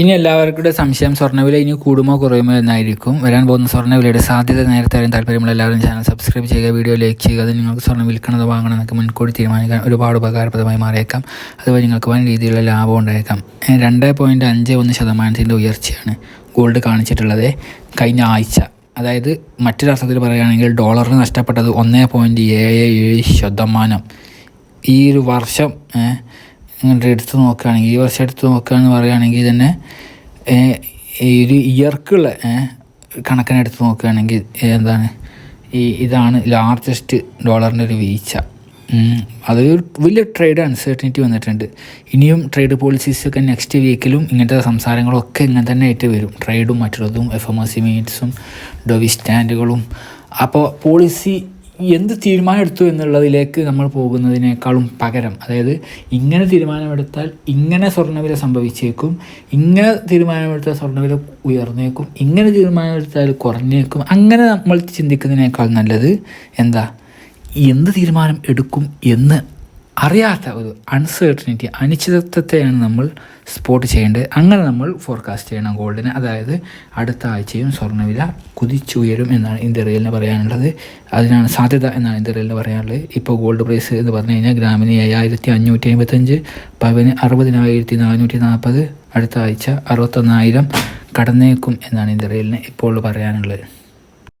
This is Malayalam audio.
ഇനി എല്ലാവർക്കും സംശയം സ്വർണവില ഇനി കൂടുമോ കുറയുമോ എന്നായിരിക്കും. വരാൻ പോകുന്ന സ്വർണവിലയുടെ സാധ്യത നേരത്തെ അറിയാൻ താല്പര്യമുള്ള എല്ലാവരും ചാനൽ സബ്സ്ക്രൈബ് ചെയ്യുക വീഡിയോ ലൈക്ക് ചെയ്യുക അത് നിങ്ങൾക്ക് സ്വർണം വിൽക്കണത് വാങ്ങണം എന്നൊക്കെ മുൻകൂട്ടി തീരുമാനിക്കാൻ ഒരുപാട് ഉപകാരപ്രദമായി മാറിയേക്കാം. അതുപോലെ നിങ്ങൾക്ക് വൻ രീതിയിലുള്ള ലാഭം ഉണ്ടായേക്കാം. രണ്ട് പോയിന്റ് അഞ്ച് ഒന്ന് ശതമാനത്തിന്റെ ഉയർച്ചയാണ് ഗോൾഡ് കാണിച്ചിട്ടുള്ളത് കഴിഞ്ഞ ആഴ്ച. അതായത് മറ്റൊരർത്ഥത്തിൽ പറയുകയാണെങ്കിൽ ഡോളറിന് നഷ്ടപ്പെട്ടത് ഒന്ന് പോയിന്റ് ഏഴ് ഏഴ് ശതമാനം. ഈ ഒരു വർഷം ഇങ്ങോട്ട് എടുത്ത് നോക്കുകയാണെങ്കിൽ ഈ വർഷം എടുത്ത് നോക്കുകയാണെന്ന് പറയുകയാണെങ്കിൽ തന്നെ ഈ ഒരു ഇയർക്കുള്ള കണക്കിനെടുത്ത് നോക്കുകയാണെങ്കിൽ എന്താണ് ഈ ഇതാണ് ലാർജസ്റ്റ് ഡോളറിന്റെ ഒരു വീഴ്ച. അതൊരു വലിയ ട്രേഡ് അൺസർട്ടനിറ്റി വന്നിട്ടുണ്ട്. ഇനിയും ട്രേഡ് പോളിസീസൊക്കെ നെക്സ്റ്റ് വീക്കിലും ഇങ്ങനത്തെ സംസാരങ്ങളൊക്കെ ഇങ്ങനെ തന്നെ ആയിട്ട് വരും. ട്രേഡും മറ്റുള്ളതും എഫ് എം എസ് സി മീറ്റ്സും ഡൊവി സ്റ്റാൻഡുകളും അപ്പോൾ പോളിസി എന്ത് തീരുമാനം എടുത്തു എന്നുള്ളതിലേക്ക് നമ്മൾ പോകുന്നതിനേക്കാളും പകരം അതായത് ഇങ്ങനെ തീരുമാനമെടുത്താൽ ഇങ്ങനെ സ്വർണവില സംഭവിച്ചേക്കും ഇങ്ങനെ തീരുമാനമെടുത്താൽ സ്വർണവില ഉയർന്നേക്കും ഇങ്ങനെ തീരുമാനമെടുത്താൽ കുറഞ്ഞേക്കും അങ്ങനെ നമ്മൾ ചിന്തിക്കുന്നതിനേക്കാൾ നല്ലത് എന്താ? എന്ത് തീരുമാനം എടുക്കും എന്ന് അറിയാത്ത ഒരു അൺസേർട്ടനിറ്റി അനിശ്ചിതത്വത്തെയാണ് നമ്മൾ സ്പോട്ട് ചെയ്യേണ്ടത്. അങ്ങനെ നമ്മൾ ഫോർകാസ്റ്റ് ചെയ്യണം ഗോൾഡിന് അതായത് അടുത്ത ആഴ്ചയും സ്വർണവില കുതിച്ചുയരും എന്നാണ് ഇന്ത്യറിയലിന് പറയാനുള്ളത്. അതിനാണ് സാധ്യത എന്നാണ് ഇന്ത്യറിയലിന് പറയാനുള്ളത്. ഇപ്പോൾ ഗോൾഡ് പ്രൈസ് എന്ന് പറഞ്ഞു കഴിഞ്ഞാൽ ഗ്രാമിന് ഏഴായിരത്തി അഞ്ഞൂറ്റി അമ്പത്തഞ്ച് പവന് അറുപതിനായിരത്തി നാനൂറ്റി നാൽപ്പത് അടുത്ത ആഴ്ച അറുപത്തൊന്നായിരം കടന്നേക്കും എന്നാണ് ഇന്ത്യറിയലിന് ഇപ്പോൾ പറയാനുള്ളത്.